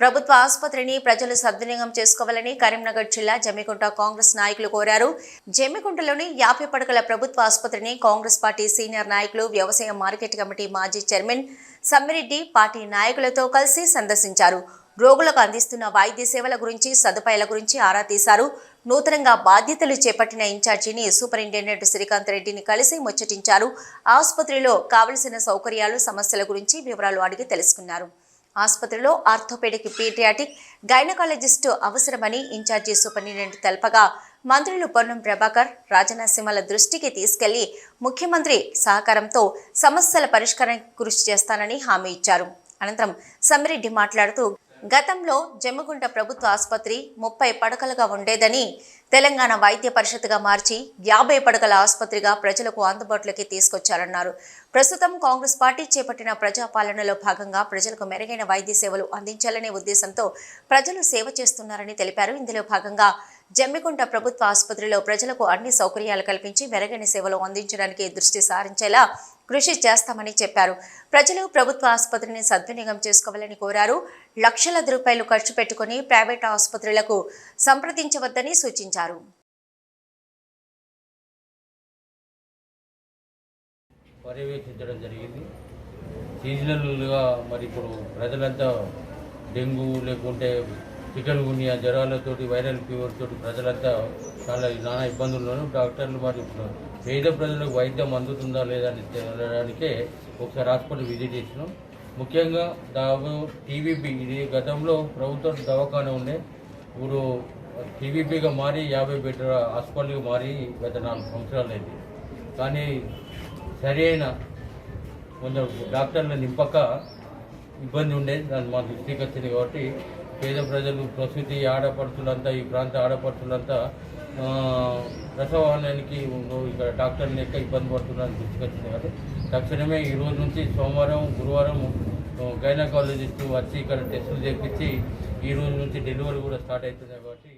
ప్రభుత్వ ఆసుపత్రిని ప్రజలు సద్వినియోగం చేసుకోవాలని కరీంనగర్ జిల్లా జమ్మికుంట కాంగ్రెస్ నాయకులు కోరారు. జమ్మికుంటలోని యాభై పడకల ప్రభుత్వ ఆసుపత్రిని కాంగ్రెస్ పార్టీ సీనియర్ నాయకులు వ్యవసాయ మార్కెట్ కమిటీ మాజీ చైర్మన్ సమ్మిరెడ్డి పార్టీ నాయకులతో కలిసి సందర్శించారు. రోగులకు అందిస్తున్న వైద్య సేవల గురించి సదుపాయాల గురించి ఆరా తీశారు. నూతనంగా బాధ్యతలు చేపట్టిన ఇన్ఛార్జిని సూపరింటెండెంట్ శ్రీకాంత్ రెడ్డిని కలిసి ముచ్చటించారు. ఆసుపత్రిలో కావలసిన సౌకర్యాలు సమస్యల గురించి వివరాలు అడిగి తెలుసుకున్నారు. ఆసుపత్రిలో ఆర్థోపెడిక్ పీడియాటిక్ గైనకాలజిస్టు అవసరమని ఇన్ఛార్జి సూపరింటెండెంట్ తెలపగా మంత్రులు పొన్నం ప్రభాకర్ రాజనరసింహల దృష్టికి తీసుకెళ్ళి ముఖ్యమంత్రి సహకారంతో సమస్యల పరిష్కారానికి కృషి చేస్తానని హామీ ఇచ్చారు. అనంతరం సమ్మిరెడ్డి మాట్లాడుతూ గతంలో జమ్మగుంట ప్రభుత్వ ఆసుపత్రి ముప్పై పడకలుగా ఉండేదని తెలంగాణ వైద్య పరిషత్గా మార్చి యాభై పడకల ఆసుపత్రిగా ప్రజలకు అందుబాటులోకి తీసుకొచ్చారన్నారు. ప్రస్తుతం కాంగ్రెస్ పార్టీ చేపట్టిన ప్రజాపాలనలో భాగంగా ప్రజలకు మెరుగైన వైద్య సేవలు అందించాలనే ఉద్దేశంతో ప్రజలు సేవ చేస్తున్నారని తెలిపారు. ఇందులో భాగంగా జమ్మికుంట ప్రభుత్వ ఆసుపత్రిలో ప్రజలకు అన్ని సౌకర్యాలు కల్పించి మెరుగైన సేవలు అందించడానికి దృష్టి సారించేలా కృషి చేస్తామని చెప్పారు. ప్రజలు ప్రభుత్వ ఆసుపత్రిని సద్వినియోగం చేసుకోవాలని కోరారు. లక్షల రూపాయలు ఖర్చు పెట్టుకుని ప్రైవేట్ ఆసుపత్రులకు సంప్రదించవద్దని సూచించారు. పర్యవేక్షించడం జరిగింది. సీజనల్గా మరి ఇప్పుడు ప్రజలంతా డెంగ్యూ లేకుంటే చికెన్ గున్యా జ్వరాలతోటి వైరల్ ఫీవర్ తోటి ప్రజలంతా చాలా నానా ఇబ్బందుల్లోనూ డాక్టర్లు మరి ఇప్పుడు పేద ప్రజలకు వైద్యం అందుతుందా లేదా అని తెలియడానికే ఒకసారి హాస్పిటల్ విజిట్ చేసినాం. ముఖ్యంగా దాదాపు టీవీపీ ఇది గతంలో ప్రభుత్వ దవాఖాన ఉండే. ఇప్పుడు టీవీపీగా మారి యాభై బెడ్ హాస్పిటల్గా మారి గత నాలుగు సంవత్సరాలు అయింది. కానీ సరి అయిన కొందరు డాక్టర్లు నింపక ఇబ్బంది ఉండేది. దాన్ని మా దృష్టికి వచ్చింది కాబట్టి పేద ప్రజలు ప్రసూతి ఆడపడుతులంతా ఈ ప్రాంత ఆడపడుతులంతా ఆ, ప్రసవానికి ఇక్కడ డాక్టర్ లెక్క ఇబ్బంది పడుతున్నారని తీసుకొచ్చింది కాబట్టి తక్షణమే ఈ రోజు నుంచి సోమవారం గురువారం గైనకాలజిస్ట్ వచ్చి ఇక్కడ టెస్టులు చేపించి ఈ రోజు నుంచి డెలివరీ కూడా స్టార్ట్ అవుతుంది కాబట్టి